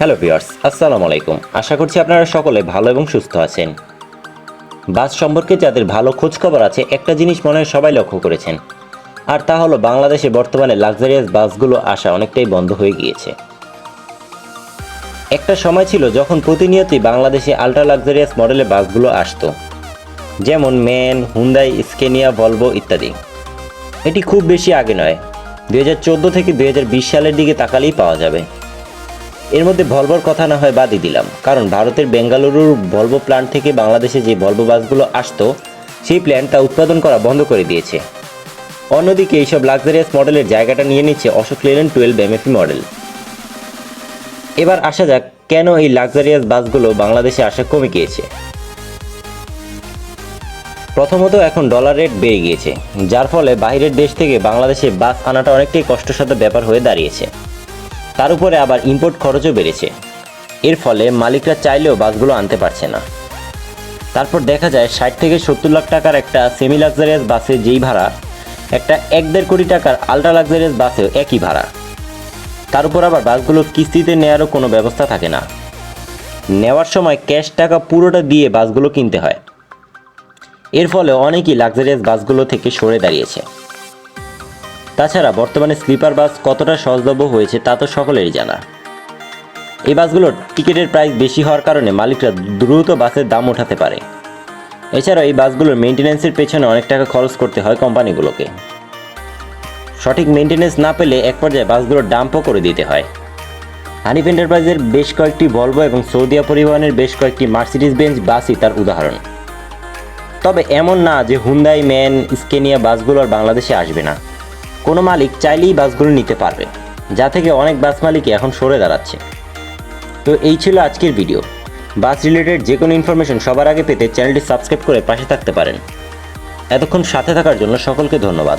Hello viewers, আসসালামু আলাইকুম। আশা করছি আপনারা সকলে ভালো এবং সুস্থ আছেন। বাস সম্পর্কে যাদের ভালো খোঁজ খবর আছে, একটা জিনিস মনে হয় সবাই লক্ষ্য করেছেন। আর তা হলো, বাংলাদেশে বর্তমানে লাক্সারিয়াস বাসগুলো আসা অনেকটাই বন্ধ হয়ে গিয়েছে। একটা সময় ছিল যখন প্রতিনিয়তই বাংলাদেশে আল্ট্রা লাক্সারিয়াস মডেলের বাসগুলো আসতো। যেমন ম্যান হুন্দাই স্কেনিয়া, ভলভো ইত্যাদি। এটি খুব বেশি আগে নয়। দুই থেকে দু হাজার বিশ সালের দিকে তাকালেই পাওয়া যাবে। এর মধ্যে ভলভোর কথা না হয় বাদই দিলাম। কারণ ভারতের বেঙ্গালুরুর ভলভো প্ল্যান্ট থেকে বাংলাদেশে যে ভলভো বাসগুলো আসতো, সেই প্ল্যান্ট তা উৎপাদন করা বন্ধ করে দিয়েছে। অন্যদিকে এইসব লাক্সারিয়াস মডেলের জায়গাটা নিয়ে নিচ্ছে অশোক লেলেন টুয়েলভ এমএফি মডেল। এবার আসা যাক কেন এই লাক্সারিয়াস বাসগুলো বাংলাদেশে আসা কমে গিয়েছে। প্রথমত এখন ডলার রেট বেড়ে গিয়েছে, যার ফলে বাইরের দেশ থেকে বাংলাদেশে বাস আনাটা অনেকটাই কষ্টসাধ্য ব্যাপার হয়ে দাঁড়িয়েছে। তার উপরে আবার ইম্পোর্ট খরচও বেড়েছে। এর ফলে মালিকরা চাইলেও বাসগুলো আনতে পারছে না। তারপর দেখা যায় ষাট থেকে সত্তর লাখ টাকার একটা সেমি লাক্সারিয়াস বাসে যেই ভাড়া, একটা এক দেড় কোটি টাকার আলট্রা লাক্সারিয়াস বাসেও একই ভাড়া। তার উপর আবার বাসগুলো কিস্তিতে নেওয়ারও কোনো ব্যবস্থা থাকে না। নেওয়ার সময় ক্যাশ টাকা পুরোটা দিয়ে বাসগুলো কিনতে হয়। এর ফলে অনেকেই লাক্সারিয়াস বাসগুলো থেকে সরে দাঁড়িয়েছে। তাছাড়া বর্তমানে স্লিপার বাস কতটা সহজলভ্য হয়েছে তা তো সকলেরই জানা। এই বাসগুলোর টিকিটের প্রাইস বেশি হওয়ার কারণে মালিকরা দ্রুত বাসের দাম ওঠাতে পারে। এছাড়াও এই বাসগুলোর মেনটেন্যান্সের পেছনে অনেক টাকা খরচ করতে হয় কোম্পানিগুলোকে। সঠিক মেনটেন্যান্স না পেলে এক পর্যায়ে বাসগুলোর ডাম্পও করে দিতে হয়। হানিফ এন্টারপ্রাইজের বেশ কয়েকটি ভলভো এবং সৌদিয়া পরিবহনের বেশ কয়েকটি মার্সিডিজ বেঞ্চ বাসই তার উদাহরণ। তবে এমন না যে হুন্দাই, ম্যান, স্কেনিয়া বাসগুলো আর বাংলাদেশে আসবে না। কোনো মালিক চাইলেই বাসগুলো নিতে পারবে, যা থেকে অনেক বাস মালিকই এখন সরে দাঁড়াচ্ছে। তো এই ছিল আজকের ভিডিও। বাস রিলেটেড যে কোনো ইনফরমেশন সবার আগে পেতে চ্যানেলটি সাবস্ক্রাইব করে পাশে থাকতে পারেন। এতক্ষণ সাথে থাকার জন্য সকলকে ধন্যবাদ।